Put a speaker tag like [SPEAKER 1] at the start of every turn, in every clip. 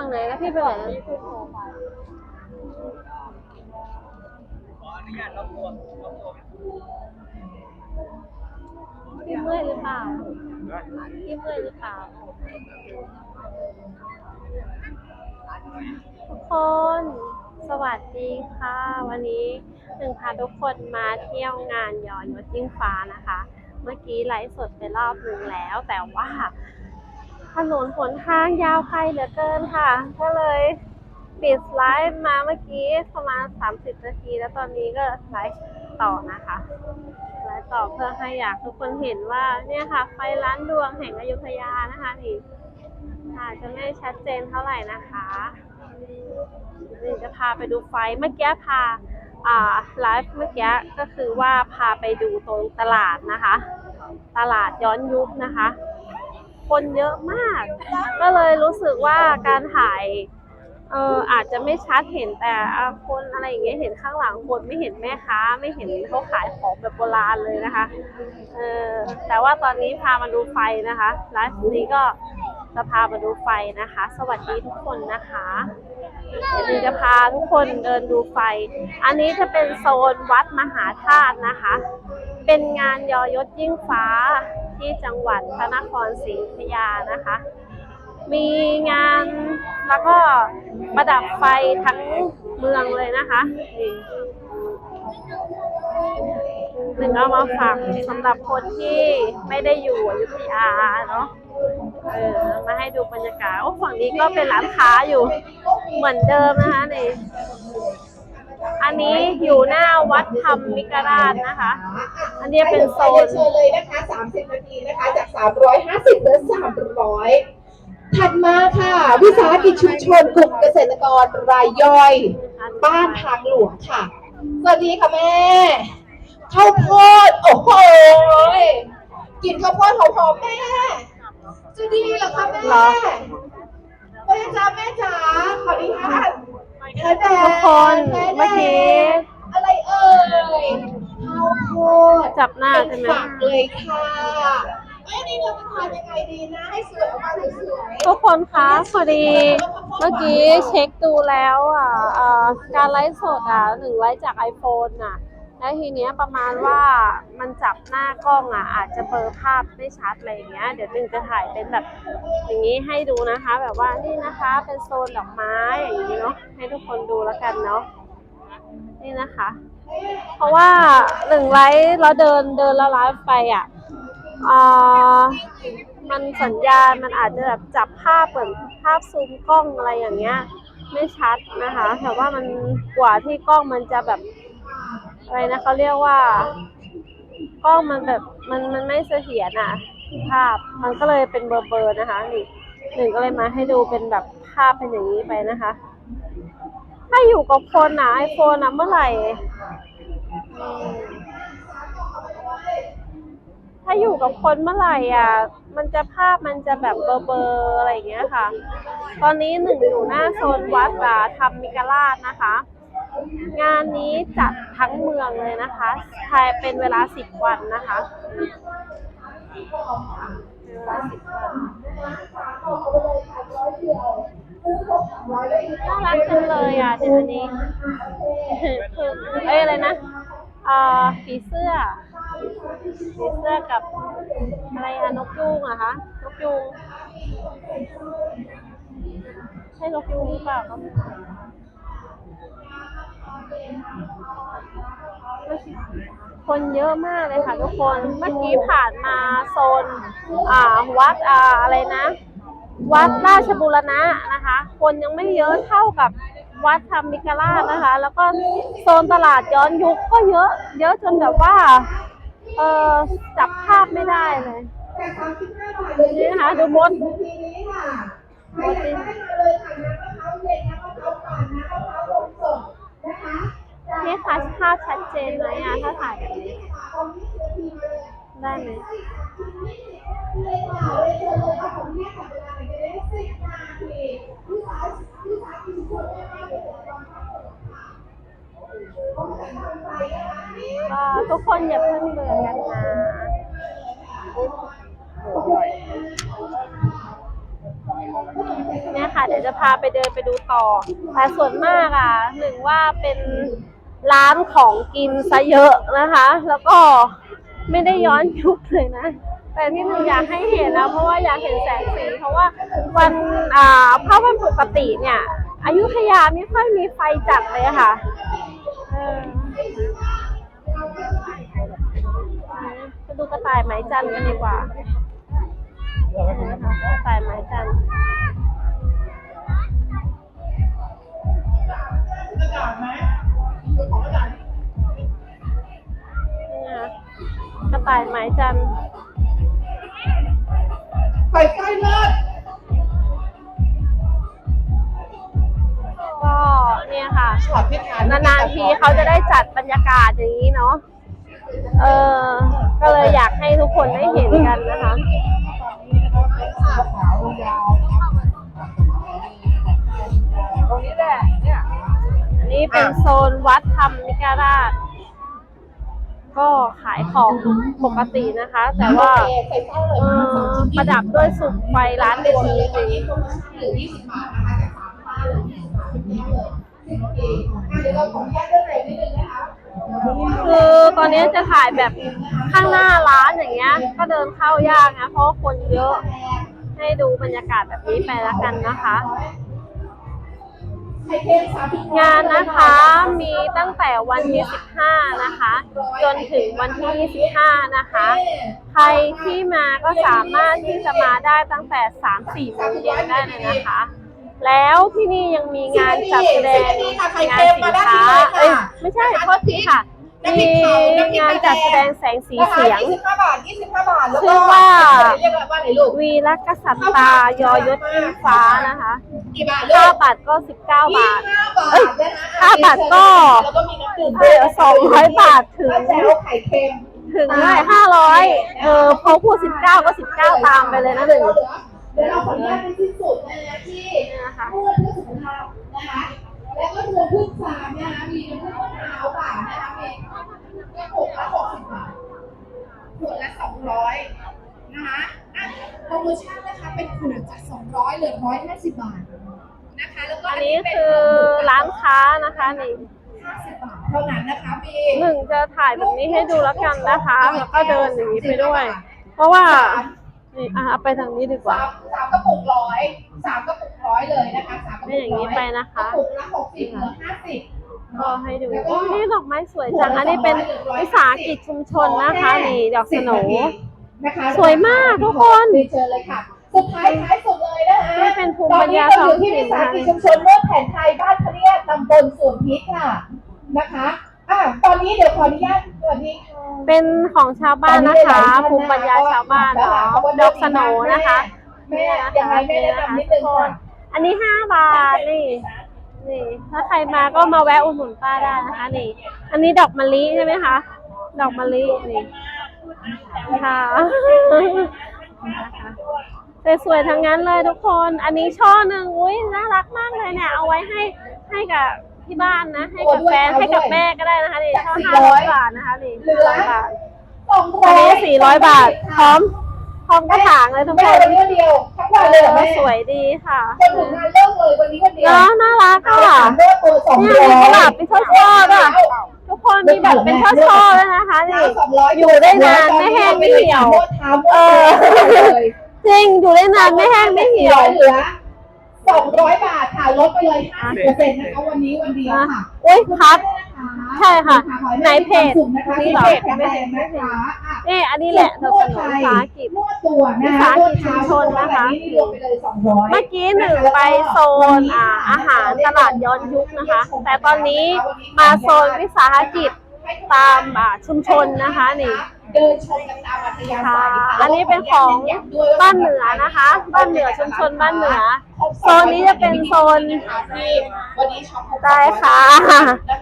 [SPEAKER 1] ฝั่งไหนแล้วพี่ไปไหนนะ
[SPEAKER 2] ขออนุญาตรบกวนรบกวน
[SPEAKER 1] พี่เมื่อยหรือเปล่าพี่เมื่อยหรือเปล่าทุกคนสวัสดีค่ะ วันนี้หนึ่งพาทุกคนมาเที่ยวงานยอยศยิ่งฟ้านะคะ เมื่อกี้ไลฟ์สดไปรอบหนึ่งแล้วแต่ว่า ถนนหนทางยาวไกลเหลือเกินค่ะ ก็เลยปิดไลฟ์มาเมื่อกี้ประมาณ 30 นาที แล้วตอนนี้ก็ไลฟ์ต่อนะคะไลฟ์ต่อเพื่อให้อยากทุกคนเห็นว่าเนี่ยค่ะ ไฟร้านดวงแห่งอยุธยานะคะนี่อาจจะไม่ชัดเจนเท่าไหร่นะคะนี่จะพาไปดูไฟเมื่อกี้พาอ่าไลฟ์เมื่อกี้ก็คือว่าพาไปดูตรงตลาดนะคะ ตลาดย้อนยุคนะคะ คนเยอะมาก ก็เลยรู้สึกว่าการถ่ายเอออาจจะไม่ชัดเห็นแต่คนอะไรอย่างเงี้ยเห็นข้างหลังคนไม่เห็นแม่ค้า ไม่เห็นเขาขายของแบบโบราณเลยนะคะเออแต่ว่าตอนนี้พามาดูไฟนะคะไลฟ์นี้ก็จะพามาดูไฟนะคะ สวัสดีทุกคนนะคะ เดี๋ยวจะพาทุกคนเดินดูไฟ อันนี้จะเป็นโซนวัดมหาธาตุนะคะ เป็นงานยอยศยิ่งฟ้าที่จังหวัดพระนครศรีอยุธยานะคะ มีงานแล้วก็ประดับไฟทั้งเมืองเลยนะคะหนึ่งเอามาฝากสำหรับคนที่ไม่ได้อยู่อยุธยาเนาะ เออมาให้ดูบรรยากาศโอ้ฝั่งนี้ก็เป็นร้านค้าอยู่เหมือนเดิมนะคะนี่อันนี้อยู่หน้าวัดธรรมมิกราชนะคะ อันนี้เป็นโซน
[SPEAKER 3] เชิญเลยนะคะ30นาทีนะคะ จาก 350เหลือ300 ถัดมาค่ะ วิสาหกิจชุมชนกลุ่มเกษตรกรรายย่อย บ้านทางหลวงค่ะ สวัสดีค่ะแม่ข้าวโพดโอ้โหยกินข้าวโพดหอมๆแม่ จะดีเหรอคะแม่
[SPEAKER 1] เหรอ
[SPEAKER 3] แม่จ๋าแม่จ๋าขออนุญาตแม่แดง
[SPEAKER 1] ทุกคนเมื่อกี้
[SPEAKER 3] อะไรเอ่ยข้าวโพด
[SPEAKER 1] จับหน้า
[SPEAKER 3] เป็
[SPEAKER 1] ใช่
[SPEAKER 3] น
[SPEAKER 1] ไหม
[SPEAKER 3] ฝักเลยค่ะเอ้ยนี่เราจะทานยังไงดีนะ ให้สวยออกมาสวย
[SPEAKER 1] ทุกคนคะพอดีเมื่อกี้เช็คดูแล้วอะเอ่อการไลฟ์สดอะหนึ่งไลฟ์จาก iPhone อะ แล้วทีเนี้ยประมาณว่ามันจับหน้ากล้องอะ อาจจะเบลอภาพไม่ชัดอะไรอย่างเงี้ย เดี๋ยวหนึ่งจะถ่ายเป็นแบบอย่างนี้ให้ดูนะคะ แบบว่านี่นะคะเป็นโซนดอกไม้อย่างนี้เนาะให้ทุกคนดูแล้วกันเนาะนี่นะคะ เพราะว่าหนึ่งไลฟ์เราเดินเดินแล้วไลฟ์ไปอะอ่ามันสัญญาณมันอาจจะแบบจับภาพเหมือนภาพซูมกล้องอะไรอย่างเงี้ย ไม่ชัดนะคะ แต่ว่ามันกว่าที่กล้องมันจะแบบ อะไรนะเขาเรียกว่ากล้องมันแบบมันมันไม่เสถียรอะ ภาพมันก็เลยเป็นเบอร์เบอร์นะคะนี่หนึ่งก็เลยมาให้ดูเป็นแบบภาพเป็นอย่างนี้ไปนะคะ ถ้าอยู่กับคนนะไอโฟนนะเมื่อไหร่ถ้าอยู่กับคนเมื่อไหร่อะ มันจะภาพมันจะแบบเบอร์เบอร์อะไรอย่างเงี้ยค่ะ ตอนนี้หนึ่งอยู่หน้าโซนวัดอ่าธรรมมิกราชนะคะ งานนี้จัดทั้งเมืองเลยนะคะภายเป็นเวลาสิบวันนะคะละสิบบาทน่ารักจังเลยอะเดี๋ยวอันนี้เอ้ยอะไรนะอ่าผีเสื้อผีเสื้อกับอะไรอะนกยูงอะคะนกยูงใช่นกยูงหรือเปล่าก็ไม่รู้ คนเยอะมากเลยค่ะทุกคน เมื่อกี้ผ่านมาโซนอ่าวัดอ่าอะไรนะ วัดราชบุรณะนะคะ คนยังไม่เยอะเท่ากับวัดธรรมิกราชนะคะ แล้วก็โซนตลาดย้อนยุคก็เยอะ เยอะจนแบบว่า เออจับภาพไม่ได้เลยนี่นะคะดูมดมด นี่ค่ะภาพชัดเจนไหมอะถ้าถ่ายแบบนี้ได้ไหมทุกคนอย่าเพิ่งเบื่อกันนะเนี่ยค่ะ เดี๋ยวจะพาไปเดินไปดูต่อแต่ส่วนมากอะหนึ่งว่าเป็น ร้านของกินซะเยอะนะคะ แล้วก็ไม่ได้ย้อนยุคเลยนะ แต่ที่หนึ่งอยากให้เห็นนะ เพราะว่าอยากเห็นแสงสี เพราะว่าวันอ่าถ้าวันปกติเนี่ยอายุธยาไม่ค่อยมีไฟจัดเลยค่ะเออไปดูกระต่ายไหมจันกันดีกว่านะคะกระต่ายไหมจันทร์นี่ ต่ายไหมจันทร์
[SPEAKER 3] ไปใกล้เลิศ
[SPEAKER 1] ก็เนี่ยค่ะ
[SPEAKER 3] ช็อตที่ทาน
[SPEAKER 1] นานๆทีเขาจะได้จัดบรรยากาศอย่างนี้เนาะ เออ ก็เลยอยากให้ทุกคนได้เห็นกันนะคะ
[SPEAKER 3] ตรงนี้แหละ เนี่ย
[SPEAKER 1] อันนี้เป็นโซนวัดธรรมนิกราช ก็ขายของปกตินะคะ แต่ว่า
[SPEAKER 3] โอเคใส่ไส้เลย
[SPEAKER 1] เอประดับด้วยสุกไฟร้าน
[SPEAKER 3] เลือ20บาทนะคะจากสามป้าเหลือ20บาทเป็นแค่เลยโอเคอะเดี๋ยวเราขออนุญาตเดินเร็วนิดนึงคื
[SPEAKER 1] อตอนนี้จะถ่ายแบบข้างหน้าร้านอย่างเงี้ย ก็เดินเข้ายากนะเพราะคนเยอะให้ดูบรรยากาศแบบนี้ไปแล้วกันนะคะ งานนะคะมีตั้งแต่วันที่ 15 นะคะ จนถึงวันที่ 25 นะคะ ใครที่มาก็สามารถที่จะมาได้ตั้งแต่ 3-4โมงเย็นได้เลยนะคะ แล้วที่นี่ยังมีงานจัดแสดงงานสินค้าเอ้ยไม่ใช่โทษทีค่ะมีงานจัดแสดงแสงสีเสียง
[SPEAKER 3] 25บาท25บาทแล้วก็
[SPEAKER 1] ชื่อว่า
[SPEAKER 3] เรียกว่าอะไรลูก
[SPEAKER 1] วีรกษัตริย์ตายอยศยิ่งฟ้านะคะ
[SPEAKER 3] กี่บาทลู
[SPEAKER 1] ค่ากบัตรก็19บาท
[SPEAKER 3] 25บาท
[SPEAKER 1] เอ้ย
[SPEAKER 3] นะคะ
[SPEAKER 1] ค่าบัตรก็
[SPEAKER 3] แล้วก็มีน้ำดื่ม
[SPEAKER 1] เดี๋ยว200บาทถึง
[SPEAKER 3] แล้วแซวไข่เค็ม
[SPEAKER 1] ถึงได้ห้าร้อยเออพอพูดสิบเก้าก็สิบเก้าตามไปเลยนะหนึ่ง
[SPEAKER 3] เดี๋ยวเราขออนุญาตเป็นสิ้นสุดนะคะที่
[SPEAKER 1] นี่นะคะ
[SPEAKER 3] เพื่อเพื่อสุขภาพนะคะ แล้วก็เรือพึ่งสามนะคะ มีน้ำพึ่งมะนาวค่ะนะคะมีหกละหกสิบบาทขวดละสองร้อยนะคะอะโปรโมชั่นนะคะ เป็นขวดจากสองร้อยเหลือร้อยห้าสิบบาทนะคะแล้วก็
[SPEAKER 1] อั
[SPEAKER 3] อั
[SPEAKER 1] นนี้คือร้านค้านะคะนี่
[SPEAKER 3] ห้าสิบบาทเท่านั้นนะคะมี
[SPEAKER 1] หนึ่งจะถ่ายแบบนี้ให้ดูแล้วกันนะคะแล้วก็เดินอย่างนี้ไปด้วย เพราะว่านี่อะเอาไปทางนี้ดีกว่า
[SPEAKER 3] สามสามกระปุกร้อยสามกระปุกร้อยเลยนะคะสามกระปุก
[SPEAKER 1] ไม่อย่างนี้ไปนะคะ
[SPEAKER 3] กระปุกละหกสิบเหลือห้าสิบ
[SPEAKER 1] ก็ให้ดูโอ้ยนี่ดอกไม้สวยจังอันนี้เป็นวิสาหกิจชุมชนนะคะนี่ดอกสโหน
[SPEAKER 3] นะคะ
[SPEAKER 1] สวยมากทุกคน
[SPEAKER 3] เรียนเชิญเลยค่ะ สุดท้ายท้ายสุดเลยนะคะ
[SPEAKER 1] นี่เป็นภูมิปัญญา
[SPEAKER 3] ตอนนี้เราอยู่ที่วิสาหกิจชุมชนเมื่อแผนไทยบ้านพะเนียดตำบลสวนพริกค่ะนะคะอะตอนนี้เดี๋ยวขออนุญาตสวัสดีค่ะ
[SPEAKER 1] เป็นของชาวบ้านนะคะ ภูมิปัญญาชาวบ้านเนาะดอกสโหนนะคะ
[SPEAKER 3] แม่ยังไงแม่แนะนำนิดนึงค่ะ
[SPEAKER 1] อันนี้ห้าบาทนี่นี่ถ้าใครมาก็มาแวะอุดหนุนป้าได้นะคะนี่ อันนี้ดอกมะลิใช่ไหมคะ ดอกมะลินี่ค่ะนะคะ สวยๆทั้งนั้นเลยทุกคน อันนี้ช่อหนึ่งอุ้ยน่ารักมากเลยเนี่ย เอาไว้ให้ให้กับที่บ้านนะ ให้กับแฟนให้กับแม่ก็ได้นะคะนี่ช่อห้าร้อยบาทนะคะนี่ห้าร้อยบาท
[SPEAKER 3] สอง
[SPEAKER 1] อัน
[SPEAKER 3] ร้อย
[SPEAKER 1] นี้สี่ร้อยบาท พร้อม พร้อมกระถางเลยทุกค
[SPEAKER 3] แม่
[SPEAKER 1] น
[SPEAKER 3] วันนี้วันเดียวทั้งวันเลยเหรอแม่
[SPEAKER 1] สวยดีค่ะ
[SPEAKER 3] จนถึงงานเลิกเลยวันนี้วันเดียว
[SPEAKER 1] เนาะน่ารัก
[SPEAKER 3] เอา
[SPEAKER 1] อะ
[SPEAKER 3] สามเลิกตัวสอง
[SPEAKER 1] เนี่ย
[SPEAKER 3] ร้อย
[SPEAKER 1] มีกระดาษเป็นช่อๆด้วยทุกคนมีแบบเป็นช่อๆเลยนะคะนี่
[SPEAKER 3] สองร้อย
[SPEAKER 1] อยู่ได้นานไม่แห้งไม่เหี่ยว
[SPEAKER 3] เออ
[SPEAKER 1] จริงอยู่ได้นานไม่แห้งไม่เหี่ยว
[SPEAKER 3] เหลือสองร้อยบาทค่ะลดไปเลยห้าสิบเปอร์เซ็นต์นะคะวันนี้วันเดียวค่ะ
[SPEAKER 1] อุ้ยพัด ใช่ค่ะในเพจ
[SPEAKER 3] นะคะ
[SPEAKER 1] นี่
[SPEAKER 3] ที่
[SPEAKER 1] เหรอ
[SPEAKER 3] เพจกันเลยนะคะอะ
[SPEAKER 1] นี่อันนี้แหละเราสนุนภาษาอังกฤษ
[SPEAKER 3] นวดตัวนะคะนวดเท้านวดอะไรนี่รวมไปเลยสองร้อย
[SPEAKER 1] เมื่อกี้หนึ่งไปโซนอ่าอาหารตลาดย้อนยุคนะคะ แต่ตอนนี้มาโซนวิสาหกิจตามอ่าชุมชนนะคะนี่
[SPEAKER 3] เดินชมกันตามอัธยาศัยค่ะ
[SPEAKER 1] อันนี้เป็นของบ้านเหนือนะคะ บ้านเหนือชุมชนบ้านเหนือ โซนนี้จะเป็นโซน
[SPEAKER 3] ที่วันนี้ช็อป
[SPEAKER 1] ได้ค่ะ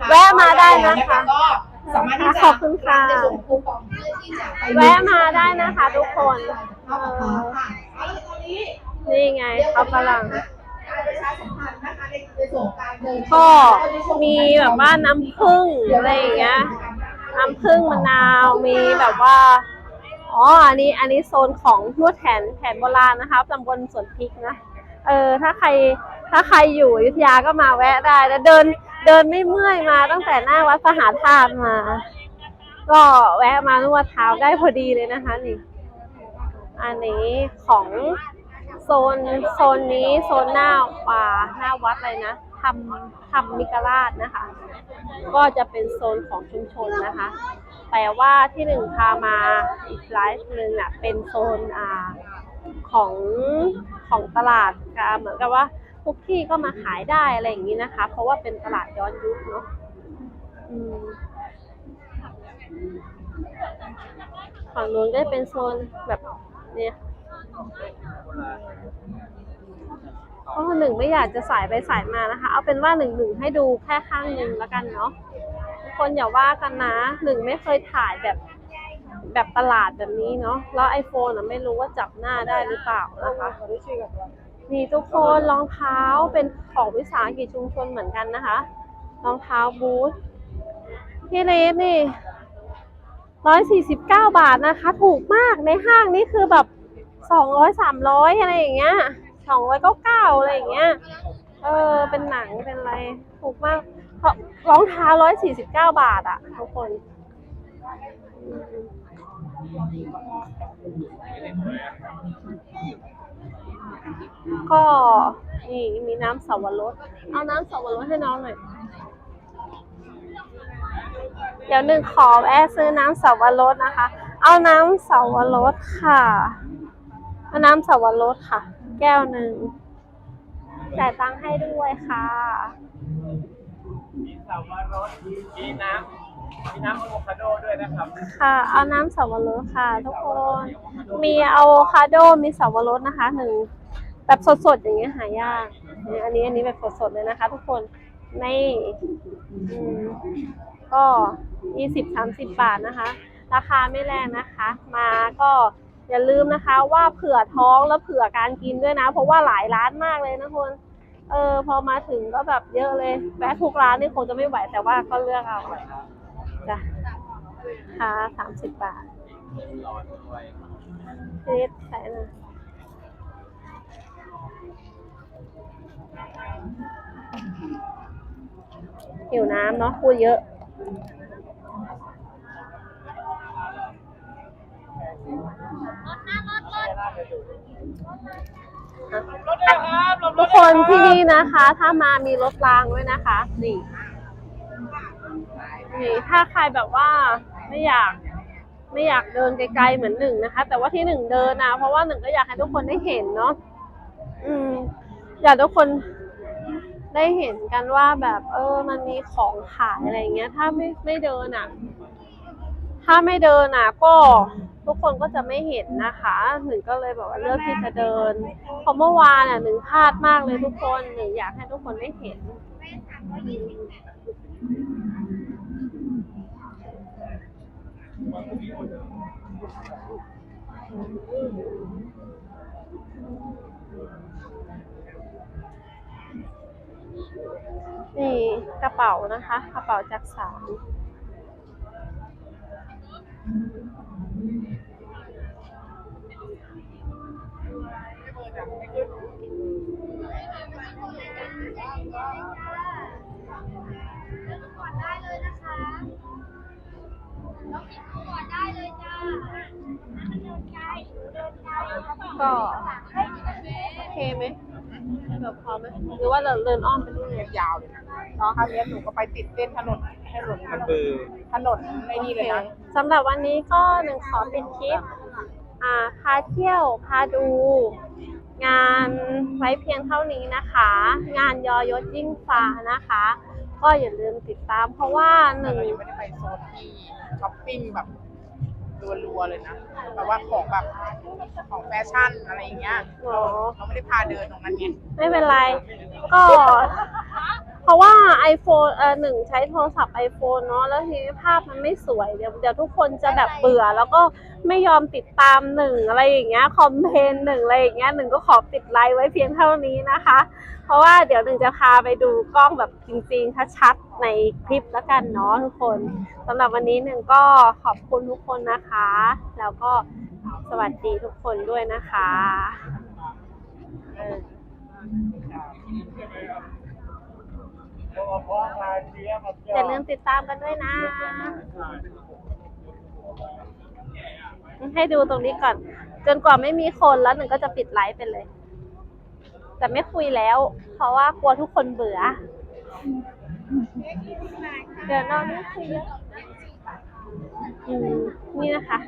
[SPEAKER 1] แวะมาได้นะคะ
[SPEAKER 3] ก็สามารถที่จะ
[SPEAKER 1] ขอบคุณค่ะ
[SPEAKER 3] ในส่วนของคูปองเพื่อที่จะไป
[SPEAKER 1] แวะมาได้นะคะ ทุกคน
[SPEAKER 3] เข้ากับเขาค่ะเอาละตอนนี้
[SPEAKER 1] นี่ไงเขากำลัง
[SPEAKER 3] การประชาสัมพันธ์นะคะในในส่วนของการเดิน
[SPEAKER 1] ก็มีแบบว่าน้ำผึ้งอะไรอย่างเงี้ย น้ำผึ้งมะนาวมีแบบว่าอ๋ออันนี้อันนี้โซนของนวดแผนแผนโบราณนะคะตำบลสวนพริกนะเออถ้าใครถ้าใครอยู่อยุธยาก็มาแวะได้แล้วเดินเดินไม่เมื่อยมาตั้งแต่หน้าวัดสหาธาตุมา ก็แวะมานวดเท้าได้พอดีเลยนะคะนี่อันนี้ของโซนโซนนี้โซนหน้าป่าหน้าวัดอะไรนะ ทำทำมิกราชนะคะ ก็จะเป็นโซนของชุมชนนะคะ แต่ว่าที่หนึ่งพามาอีกไลฟ์หนึ่งอะเป็นโซนอ่าของของตลาดอะเหมือนกับว่าทุกที่ก็มาขายได้อะไรอย่างนี้นะคะ เพราะว่าเป็นตลาดย้อนยุคเนาะอืมฝั่งนู้นก็จะเป็นโซนแบบเนี่ย ก็หนึ่งไม่อยากจะสายไปสายมานะคะ เอาเป็นว่าหนึ่งหนึ่งให้ดูแค่ข้างหนึ่งแล้วกันเนาะทุกคนอย่าว่ากันนะหนึ่งไม่เคยถ่ายแบบแบบตลาดแบบนี้เนาะแล้วไอโฟนอะไม่รู้ว่าจับหน้าได้หรือเปล่านะคะนี่ทุกคนรองเท้าเป็นของวิสาหกิจชุมชนเหมือนกันนะคะรองเท้าบูทพี่เลสนี่ร้อยสี่สิบเก้าบาทนะคะ ถูกมากในห้างนี่คือแบบสองร้อยสามร้อยอะไรอย่างเงี้ย สองร้อยเก้าเก้าอะไรอย่างเงี้ย เออ เป็นหนัง เป็นอะไร ถูกมากเพราะรองเท้าร้อยสี่สิบเก้าบาทอะทุกคน ก็นี่มีน้ำสวรสเอาน้ำสวรสให้น้องหน่อย เดี๋ยวหนึ่งขอแวะซื้อน้ำสวรสนะคะ เอาน้ำสวรสค่ะเอาน้ำสวรสค่ะ แก้วหนึ่งจ่ายตังค์ให้ด้วยค่ะ
[SPEAKER 2] มีสาวรสมีน้ำมีน้ำอะโวคาโดด้วยนะครับ
[SPEAKER 1] ค่ะ เอาน้ำสับปะรดค่ะ ทุกคน มีอะโวคาโดมีสับปะรดนะคะหนึ่งแบบสดๆอย่างเงี้ยหายากเนี่ยอันนี้อันนี้แบบสดๆเลยนะคะ ทุกคนนี่อืมก็ยี่สิบสามสิบบาทนะคะ ราคาไม่แรงนะคะ มาก็ อย่าลืมนะคะว่าเผื่อท้องแล้วเผื่อการกินด้วยนะ เพราะว่าหลายร้านมากเลยนะคุณเออพอมาถึงก็แบบเยอะเลยแวะทุกร้านนี่คงจะไม่ไหวแต่ว่าก็เลือกเอาจ้ะค่ะสามสิบบาท
[SPEAKER 2] ร้อนด้วย
[SPEAKER 1] เรียบใส่เลยหิวน้ำเนาะพูดเยอะ
[SPEAKER 2] รถด้วยครับหลบร
[SPEAKER 1] ทุกคนที่นี่นะคะ ถ้ามามีรถรางด้วยนะคะ นี่ นี่ ถ้าใครแบบว่าไม่อยากไม่อยากเดินไกลๆเหมือนหนึ่งนะคะ แต่ว่าที่หนึ่งเดินนะเพราะว่าหนึ่งก็อยากให้ทุกคนได้เห็นเนาะอืม อยากทุกคนได้เห็นกันว่าแบบ เออ มันมีของขายอะไรเงี้ย ถ้าไม่ไม่เดินอะ ถ้าไม่เดินอะ ก็ ทุกคนก็จะไม่เห็นนะคะหนึ่งก็เลยแบบว่าเลือกที่จะเดินเพราะเมื่อวานอะหนึ่งพลาดมากเลยทุกคนหนึ่งอยากให้ทุกคนได้เห็นนี่กระเป๋านะคะ กระเป๋าจากสาร ก็โอเคไหมแบบพอไหมหรือว่าเราเดินอ้อมไปเรื่อย
[SPEAKER 4] ยาวเลยนะเนาะคราวนี้หนูก็ไปติดเต้นถนนถนน
[SPEAKER 2] มันคือ
[SPEAKER 4] ถนนในนี่เลยนะ
[SPEAKER 1] สำหรับวันนี้ก็หนึ่งขอปิดคลิปอ่าพาเที่ยวพาดู งานไว้เพียงเท่านี้นะคะ งานยอยศยิ่งฟ้านะคะ ก็อย่าลืมติดตามเพราะว่าห
[SPEAKER 4] แต่
[SPEAKER 1] นึ่ง
[SPEAKER 4] เรายังไม่ได้ไปโซนที่ช้อปปิ้งแบบ รัวๆเลยนะแบบว่าของแบบของแฟชั่นอะไรอย่างเงี้ย
[SPEAKER 1] อ๋อ
[SPEAKER 4] เราไม่ได้พาเดินตรงนั้นไง
[SPEAKER 1] ไม่เป็นไร ก็เพราะว่า iPhone เออหนึ่งใช้โทรศัพท์ iPhone เนาะแล้วทีนี้ภาพมันไม่สวยเดี๋ยวเดี๋ยวทุกคนจะแบบเบื่อ แล้วก็ไม่ยอมติดตามหนึ่งอะไรอย่างเงี้ยคอมเพนหนึ่งอะไรอย่างเงี้ยหนึ่งก็ขอปิดไลฟ์ไว้เพียงเท่านี้นะคะ เพราะว่าเดี๋ยวหนึ่งจะพาไปดูกล้องแบบจริงๆชัดๆในคลิปแล้วกันเนาะทุกคนสำหรับวันนี้หนึ่งก็ขอบคุณทุกคนนะคะ แล้วก็สวัสดีทุกคนด้วยนะคะ เออ อย่าลืมติดตามกันด้วยนะ ให้ดูตรงนี้ก่อน จนกว่าไม่มีคนแล้วหนึ่งก็จะปิดไลฟ์ไปเลย แต่ไม่คุยแล้ว เพราะว่ากลัวทุกคนเบื่อ เดี๋ยวนองนี่คุยเยอะนี่นะคะ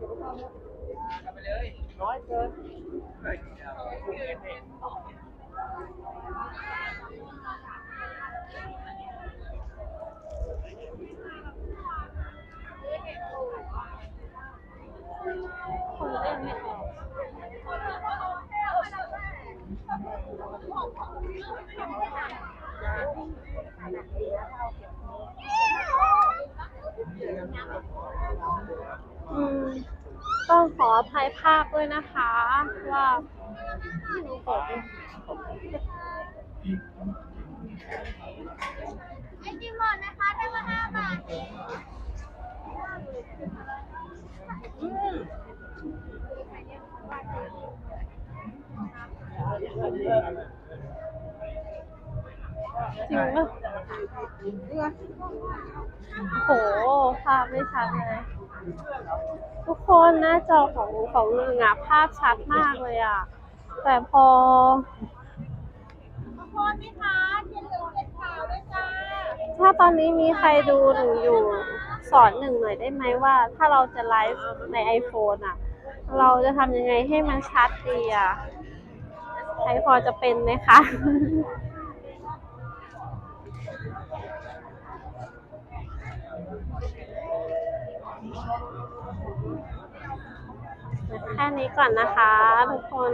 [SPEAKER 4] น้อยเกิน
[SPEAKER 1] คนเล่นไม่ออกอืม ต้องขออภัยภาพด้วยนะคะ ว่าไม่รู้เปิดไม
[SPEAKER 5] ไอติมหมดนะคะได้มาห้าบาท
[SPEAKER 1] จริงปะโหภาพไม่ชัดเลย ทุกคนหน้าจอของของหนึ่งอะภาพชัดมากเลยอะแต่พอ
[SPEAKER 5] ขอโทษนะคะเขียนเหลืองเป็นขาวด้วยจ้า
[SPEAKER 1] ถ้าตอนนี้มีใครดูหนึ่งอยู่สอนหนึ่งหน่อยได้ไหมว่า ถ้าเราจะไลฟ์ใน iPhone อะเราจะทำยังไงให้มันชัดดีอะใครพอจะเป็นไหมคะ แค่นี้ก่อนนะคะทุกคน